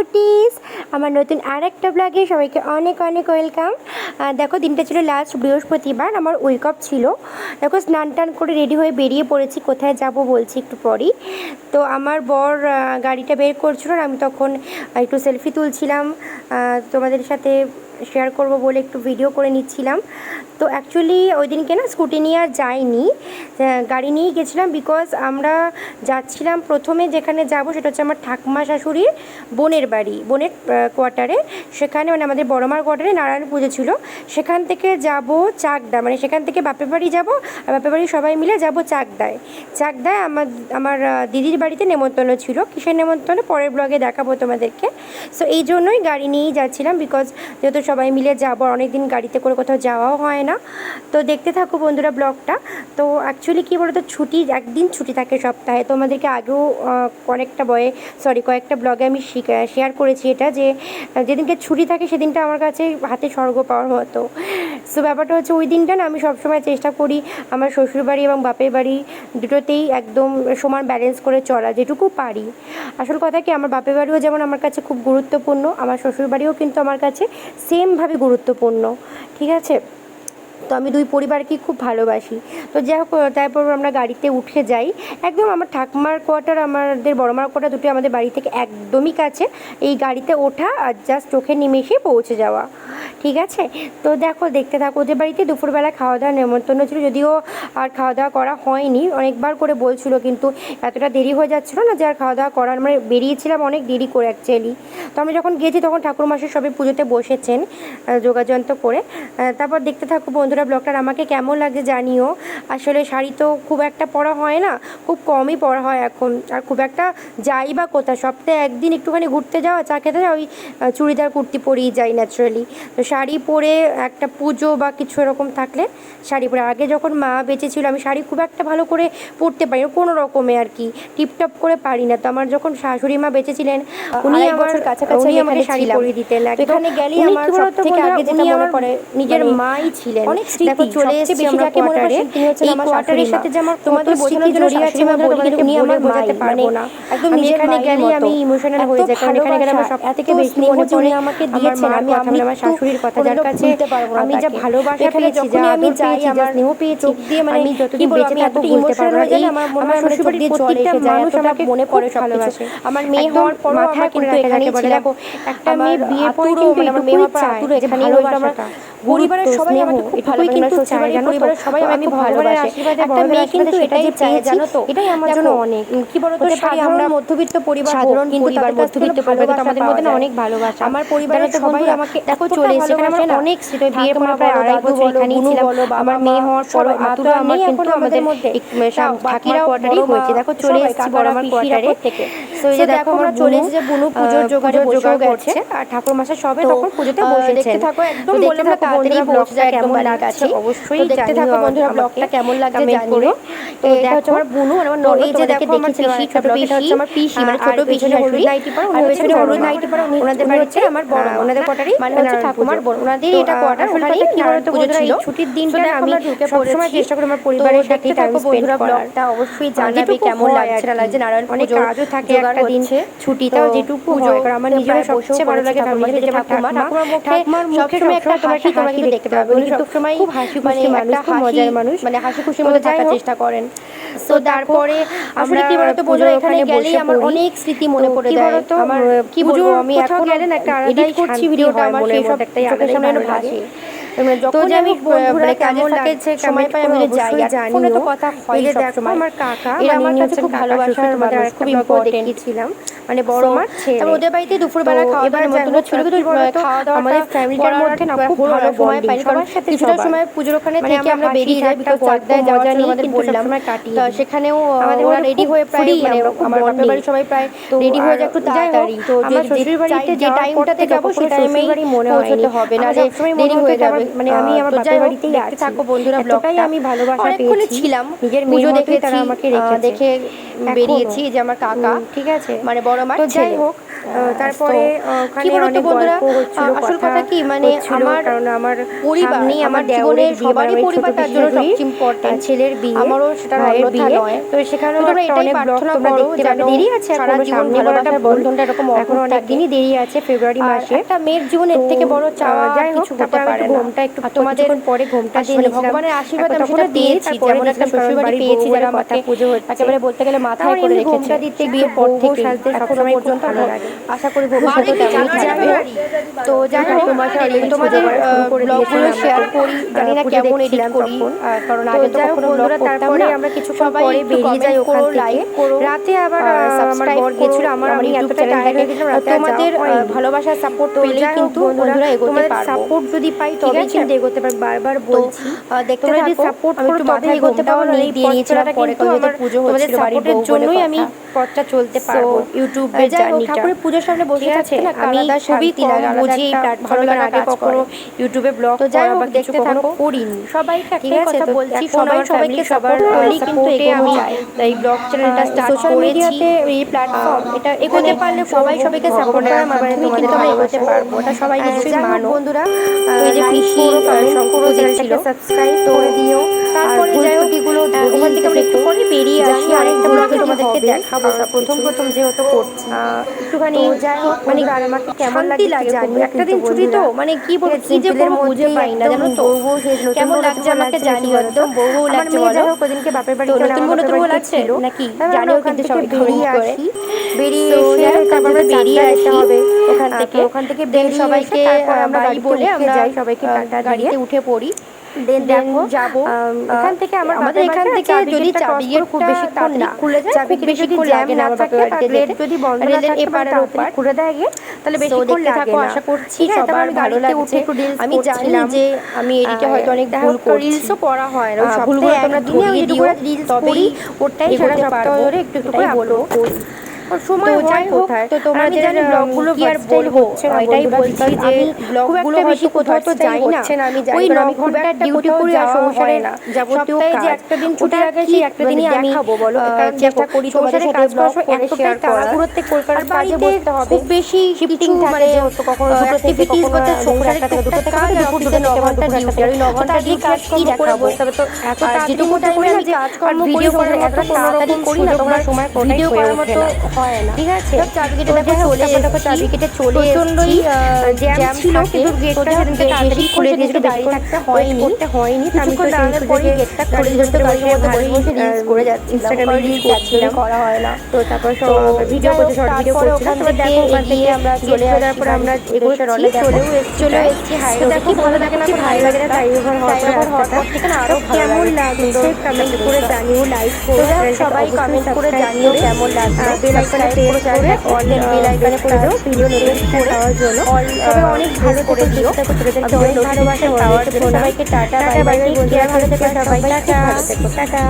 Cuties আমার নতুন আর একটা ব্লগে সবাইকে অনেক অনেক ওয়েলকাম দেখো, দিনটা ছিল লাস্ট বৃহস্পতিবার, আমার উইক অফ ছিল। দেখো, স্নান টান করে রেডি হয়ে বেরিয়ে পড়েছি, কোথায় যাব বলছি একটু পরই। তো আমার বর গাড়িটা বের করছিল আমি তখন একটু সেলফি তুলছিলাম। তোমাদের সাথে শেয়ার করব বলে একটু ভিডিও করে নিচ্ছিলাম। তো অ্যাকচুয়ালি ওই দিনকে না স্কুটি নিয়ে আর যাইনি। গাড়ি নিয়েই গেছিলাম বিকজ আমরা যাচ্ছিলাম প্রথমে যেখানে যাব সেটা হচ্ছে আমার ঠাকমা শাশুড়ির বোনের বাড়ি, বোনের কোয়ার্টারে সেখানে মানে আমাদের বড়মার কোয়ার্টারে নারায়ণ পুজো ছিল। সেখান থেকে যাব চাকদা মানে সেখান থেকে বাপের বাড়ি যাব আর বাপের বাড়ি সবাই মিলে যাব চাকদায়। চাকদায় আমার আমার দিদির বাড়িতে নেমন্তন্ন ছিল। কিসের নেমন্তন্ন? পরের ব্লগে দেখাবো তোমাদেরকে। সো এই জন্যই গাড়ি নিয়েই যাচ্ছিলাম বিকজ যেহেতু সবাই মিলে যাব। অনেক দিন গাড়িতে করে কোথাও যাওয়াও হয় না। তো দেখতে থাকো বন্ধুরা ব্লগটা। তো অ্যাকচুয়ালি কী বলতো, ছুটি একদিন ছুটি থাকে সপ্তাহে। তো আমাদেরকে আগেও অনেকটা বয়ে সরি কয়েকটা ব্লগে আমি শেয়ার করেছি এটা যে যেদিনকে ছুটি থাকে সেদিনটা আমার কাছে হাতে স্বর্গ পাওয়ার মতো। সো ব্যাপারটা হচ্ছে ওই দিনটা না আমি সবসময় চেষ্টা করি আমার শ্বশুরবাড়ি এবং বাপের বাড়ি দুটোতেই একদম সমান ব্যালেন্স করে চলা, যেটুকু পারি। আসল কথা কি, আমার বাপের বাড়িও যেমন আমার কাছে খুব গুরুত্বপূর্ণ, আমার শ্বশুরবাড়িও কিন্তু আমার কাছে সেমভাবে গুরুত্বপূর্ণ, ঠিক আছে? তো আমি দুই পরিবারকেই খুব ভালোবাসি। তো যাই হোক তারপর আমরা গাড়িতে উঠে যাই। একদম আমার ঠাকুমার কোয়ার্টার, আমাদের বড়মার কোয়ার্টার দুটো আমাদের বাড়ি থেকে একদমই কাছে। এই গাড়িতে ওঠা আর জাস্ট চোখে নিমেষে পৌঁছে যাওয়া। ঠিক আছে? তো দেখো দেখতে থাকো ওদের বাড়িতে দুপুরবেলা খাওয়া দাওয়া নেমন্তন্ন ছিল। যদিও আর খাওয়া দাওয়া করা হয়নি অনেকবার করে বলছিল কিন্তু এতটা দেরি হয়ে যাচ্ছিল না যে আর খাওয়া দাওয়া করার। মানে বেরিয়েছিলাম অনেক দেরি করে অ্যাকচুয়ালি তো আমি যখন গেছি তখন ঠাকুর মাসের সবাই পুজোতে বসেছেন আহ, যোগাযন্ত্র করে। তারপর দেখতে থাকো বন্ধুরা ব্লগটার আমাকে কেমন লাগে জানিও। আসলে শাড়ি তো খুব একটা পরা হয় না খুব কমই পরা হয় এখন। আর খুব একটা যাই বা কোথায় সপ্তাহে একদিন একটুখানি ঘুরতে যাওয়া চা খেতে যাওয়া ওই চুড়িদার কুর্তি পরেই যাই ন্যাচারালি তো শাড়ি পরে একটা পুজো বা কিছু এরকম থাকলে শাড়ি পরে। আগে যখন মা বেঁচে ছিল আমি শাড়ি খুব একটা ভালো করে পরতে পারি কোনো রকমে আর কি টিপটপ করে পারি না। তো আমার যখন শাশুড়ি মা বেঁচে ছিলেন উনি আমার কাছাকাছি আমাকে শাড়ি পরিয়ে দিতেন। এখানে উনি আমার কি বলতো সবথেকে আগে যেটা মনে পড়ে, নিজের মানে মাই ছিলেন। অনেক দেখো চলে এসেছি বেশি আমরা মনে কোয়ার্টারে এই কোয়ার্টারের সাথে যে আমার তোমাদের বোঝানোর জন্য শাশুড়ি মা বলি উনি আমার বোঝাতে পারব মানে না। একদম নিজের এখানে গেলে আমি ইমোশনাল হয়ে যাই কারণ এখানে গেলে আমার সব থেকে বেশি মনে পড়ে আমাকে দিয়েছেন, আমি আমার শাশুড়ির কথা যার কাছে আমি যা ভালোবাসা পেয়েছি যা আমি আদর পেয়েছি যা আমার স্নেহ পেয়েছি মানে আমি যতদিন বেঁচে থাকব ভুলতে পারব না আমার মনে হয় প্রত্যেকটা মানুষ আমাকে মনে পড়ে। ভালোবাসে। আমার মেয়ে হওয়ার আমরা করে কিন্তু এখানেই দেখো একটা মেয়ে বিয়ের পরে কিন্তু আমার মেয়ে হওয়ার পর আমার ভালোবাসাটা। পরিবারের সবাই আমাকে খুব ভালোবাসে, কিন্তু চায় জানো পরিবারের সবাই আমাকে আমি খুব ভালোবাসে। একটা মেয়ে কিন্তু এটাই চায়, জানো তো? এটাই আমার জন্য অনেক। কি বলতো, পারি সাধারণ মধ্যবিত্ত পরিবার সাধারণ পরিবার মধ্যবিত্ত পরিবার কিন্তু আমাদের মধ্যে না অনেক ভালোবাসা আমার পরিবারের সবাই আমাকে দেখো চলে এসেছে এখানে আমার অনেক স্মৃতি বিয়ের পরে প্রায় আড়াই বছর এখানেই ছিলাম আমার মেয়ে হওয়ার পর আর আমার কিন্তু আমাদের বাকিরাও কোয়ার্টারেই হয়েছে দেখো চলে এসেছি বড় আমার কোয়ার্টারে। তো এই যে দেখো, আমরা চলে এসেছি যে বুনু পুজোর জোগাড়ে জোগাড়ে। গেছে আর ঠাকুর মশাই সবে তখন পুজোতে বসেছেন দেখতে থাকো, একদম বললাম না, তাড়াতাড়ি ব্লগটা কেমন লাগছে অবশ্যই দেখতে থাকো বন্ধুরা, ব্লগটা কেমন লাগছে জানিও। তো এটা দেখো হচ্ছে আমার বুনু, আর আমার ননদ যে দেখো আমার পিসি ছোট পিসি হচ্ছে আমার পিসি, মানে ছোট পিসি হলুদ নাইটি পরা আর উনি হচ্ছে হলুদ। নাইটি পরা ওনাদের বাড়িতে হচ্ছে আমার বড় ওনাদের কোয়ার্টারই মানে হচ্ছে ঠাকুমার বোন। ওনাদের এটা কোয়ার্টার ওখানেই কথা নারায়ণ পুজো ছিল। ছুটির দিনটা আমি সবসময় চেষ্টা করি আমার পরিবারের সাথে টাইম স্পেন্ড করার। ব্লগটা অবশ্যই জানাবে কেমন লাগছে না লাগছে, নারায়ণ অনেক কাজও থাকে একটা দিন হচ্ছে। ছুটিটাও তো যেটুকু পুজো হয় কারণ আমার তো বসেও সবচেয়ে ভালো লাগে ফ্যামিলিতে যে ঠাকুমা ঠাকুমা, ঠাকুমার মুখে সবসময় একটা হাসি তোমাকে দেখতে পাবে। উনি সবসময় খুব হাসি খুশি মানে মানুষ, খুব মজার মানুষ, মানে হাসি খুশির মধ্যে থাকার চেষ্টা করেন। তো তারপরে আসলে কি বলতো বন্ধুরা, এখানে গেলেই আমার অনেক স্মৃতি মনে পড়ে যায়। আমার কি বলব আমি এখন গেলে না একটা আলাদাই করছি ভিডিওটা আমার সেই সব মধ্যে, একটা চোখের সামনে ভাসে মানে তো যখনই আমি মানে কেমন কাজের ফাঁকে লাগছে সময় পাই আমি যাই জানি ফোনে তো কথা হয় যে আমার কাকা এরা মানে আমার কাছে খুব ভালোবাসা ভালোবাসার আরেকটা খুব ইম্পর্টেন্ট important। মানে বড় মার তারপর ওদের বাড়িতে দুপুরবেলা তো খাওয়া এবার দাওয়া হোক, ছিল, কিন্তু খাওয়া দাওয়াটা আমাদের ফ্যামিলিটার মধ্যে না খুব ভালো সময় কারণ সবার সাথে কিছুটা সময় পুজোর ওখানে মানে থেকে আমরা আমরা বেরিয়ে যাই বিকজ চাকদায় জন্য নিয়ে আমাদের বললাম সবসময় কাটিয়ে তো সেখানেও আমাদের ওরা রেডি হয়ে প্রায় মানে আমার বাপের বাড়ির সবাই প্রায় রেডি হয়ে যায় একটু তাড়াতাড়ি তো আমার যে- শ্বশুর বাড়িতে যে টাইমটাতে থেকে যাব সেই টাইমেই মনে হয়নি। হবে না আমার যে দেরি হয়ে যাবে মানে আমি আমার বাপের বাড়িতেই আছি। থাকো বন্ধুরা এতটাই ব্লগটা আমি ভালোবাসা পেয়েছি। ছিলাম নিজের পুজো মতোই তারা আমাকে রেখেছে। দেখে বেরিয়েছি যে আমার কাকা ঠিক আছে মানে বড় মার তো যাই হোক তারপরে ওখানে অনেক গল্প হচ্ছিল, আসল কথা কি? মানে আমার কারণ আমার পরিবার সামনেই আমার জীবনের সবারই পরিবার তার জন্য সবচেয়ে ইম্পর্টেন্ট ছেলের বিয়ে আমারও সেটা অন্যথা নয় তো সেখানেও তোমরা এটাই প্রার্থনা করো পাবে দেরি আছে সারা জীবন ভালোবাসার বন্ধনটা এরকম এখন অনেক দিনই দেরি আছে ফেব্রুয়ারি মাসে। একটা মেয়ের জীবনের থেকে বড় চাওয়া যাই কিছু হতে পারে ঘুমটা একটু তোমাদের পরে ঘুমটা দিয়ে ভগবানের আশীর্বাদ আমি সেটা পেয়েছি যেমন একটা দেখলাম শ্বশুর বাড়ি বাড়ির পেয়েছি যারা আমাকে পুজো হচ্ছে। একেবারে বলতে গেলে মাথায় করে রেখেছে দিতে বিয়ের পর থেকে সাজতে সবসময় পর্যন্ত ভালো লাগে। আশা করি ভবিষ্যতে তেমন যাবে তো যাই হোক তোমাদের ব্লগগুলো শেয়ার করি জানি না কেমন এডিট করি। কারণ আগে তো কখনো ব্লগ করতাম না। আমরা সবাই পরে বেরিয়ে যাই ওখান থেকে। লাইক করো। রাতে আবার, subscribe বর। গেছিল, আমার- আমি এতটা tired হয়ে। গেছিলাম, রাতে তোমাদের। ভালোবাসার সাপোর্ট তো পেলেই কিন্তু বন্ধুরা, এগোতে তোমাদের পারব। সাপোর্ট যদি পাই তবেই কিন্তু এগোতে পারব। বারবার বলছি। দেখতে তোমরা যদি সাপোর্ট করো মাথায় এগোতে পারব। নিয়ে দিয়ে নিয়েছিলাম পরে কিন্তু পুজো তোমাদের হচ্ছিল বাড়ির জন্যই আমি পথটা চলতে পারব। হোক, জার্নিটা পুজোর সামনে বসে আছে আমি খুবই আলাদা বুঝি একটা প্ল্যাটফর্মে আগে কখনো ইউটিউবে ব্লগ তো যাই হোক, বা কিছু দেখতে থাকো। করিনি। সবাইকে ঠিক আছে তো বলছি সবাই সবাইকে সবার করলেই কিন্তু আমি এই ব্লগ চ্যানেলটা স্টার্ট সোশ্যাল করেছি। মিডিয়াতে এই প্ল্যাটফর্ম এটা এগোতে পারলে সবাই সবাইকে সাপোর্ট করার মাধ্যমে কিন্তু আমরা এগোতে পারব। এটা সবাই নিশ্চয়ই মানো। বন্ধুরা এই যে পিসি, শঙ্কর করো, চ্যানেলটাকে তো করে দিও। ওখান থেকে আমরা একটু পরে বেরিয়ে আসি অনেকটা ব্লগে তোমাদেরকে দেখাবো। দেখাবো প্রথম প্রথম যেহেতু করছি। একটুখানি যাই হোক মানে আমাকে কেমন লাগে জানি একটা দিন ছুটি তো মানে কি বলব কি যে করব বুঝে পাই না জানো তো? কেমন লাগছে আমাকে জানি একদম বউ লাগছে বলো। ওদিনকে বাপের বাড়ি নতুন বউ নতুন বউ বাড়িতে লাগছে নাকি? জানিও ওখান কিন্তু থেকে সবাই বেরিয়ে আসি। বেরিয়ে এসে তারপর বেরিয়ে আসতে হবে। ওখান থেকে। ওখান থেকে সবাইকে আমরা গাড়িতে বলে আমরা যাই সবাইকে টাটা গাড়িতে উঠে পড়ি। দেন দেখো দেখো এখান থেকে আমার আমাদের এখান থেকে যদি চাবি খুব বেশি তাড়াতাড়ি খুলে যায় চাবি বেশি যদি লাগে না না থাকে বাপের বা বাড়িতে গেট যদি বন্ধ না থাকে এপার আর ওপার। খুলে দেয় গে, তাহলে So, বেশিক্ষণ দেখতে লাগে থাকো, না। আশা করছি ঠিক আছে, তারপর সবার ভালো লাগছে। আমি জানি যে আমি এডিটে হয়তো অনেক ভুল করছি। রিলসও করা হয় না ওই ভুলগুলো তোমরা ধরিয়ে দিও, রিলস তবেই করি ওটাই সারা সপ্তাহ ধরে একটু একটু করে আপলোড করি। ওর সময় হয় কোথায়? তো তোমাদের, ব্লগগুলো কি আর বলব, এটাই বলছি যে ব্লগগুলো খুব বেশি কোথাও তো যাই না। আমি জানি, ওই ন আমি খুব ঘণ্টার একটা ডিউটি করে যাওয়া সংসারে না। যাবতীয় যে একটা দিন ছুটি লাগে, সেই একটা দিনই মানে আমি, দেখাবো বলো? চেষ্টা করি তোমাদের সাথে ব্লগ করে share করার। তাড়াহুড়োতে কলকাতার কাজে বসতে হবে। খুব বেশি শিফটিং থাকে মানে, যেহেতু কখনো দুটো থেকে বলতে দুপুর সংসারের একটা থেকে দুটো থেকে দুপুর দুটো ন ঘণ্টা duty, আর ন ঘণ্টা duty কাজ কি করে দেখাবো? বসতে হবে তো? এত যেটুকু time আমি কাজকর্ম ভিডিও করি এত তাড়াতাড়ি করি না তোমরা সময় ভিডিও হয়ে ওঠে না হয় না। ঠিক আছে? চাবি কেটে দেখো চলে তারপর দেখো এসেছি। চাবি কেটে চলে প্রচণ্ডই, জ্যাম জ্যাম ছিল কিন্তু গেটটা সেদিনকে তাড়াতাড়ি খুলে দিয়েছিল বেশিক্ষণ হয়নি। করতে হয়নি আমি তো দাঁড়ানোর সেই গেটটা খুলে গাড়ির দিল, মধ্যে বসে বসে বসে reels reels করে করে যাচ্ছিলাম, যাচ্ছিলাম রিলস reels করা হয় না। তো তারপর ভিডিও করতে শর্ট ভিডিও করছিলাম। তো দেখো ওখান থেকে আমরা চলে চলে তারপর আমরা এগোচ্ছি চলেও চলে এসেছি হাই দেখো ভালো ভালো লাগে না লাগছে খুব ভাই ভালো লাগে না ফ্লাইওভার হওয়ার পরে ফ্লাইওভার হওয়ার রাস্তাটা। পর থেকে না আরও তো ভালো কেমন লাগছে কমেন্ট করে জানিও লাইক করো সবাই কমেন্ট করে জানিও কেমন লাগছে বেল আইকনে প্রেস করে অল বেল আইকনে করে দাও ভিডিও নোটিফিকেশন পাওয়ার জন্য। তবে অনেক ভালো করে দিও। অনেক ভালোবাসা পাওয়ার জন্য। সবাইকে টাটা, বাই বাই বন্ধুরা। ভালো থেকো সবাই। টাটা। টাটা।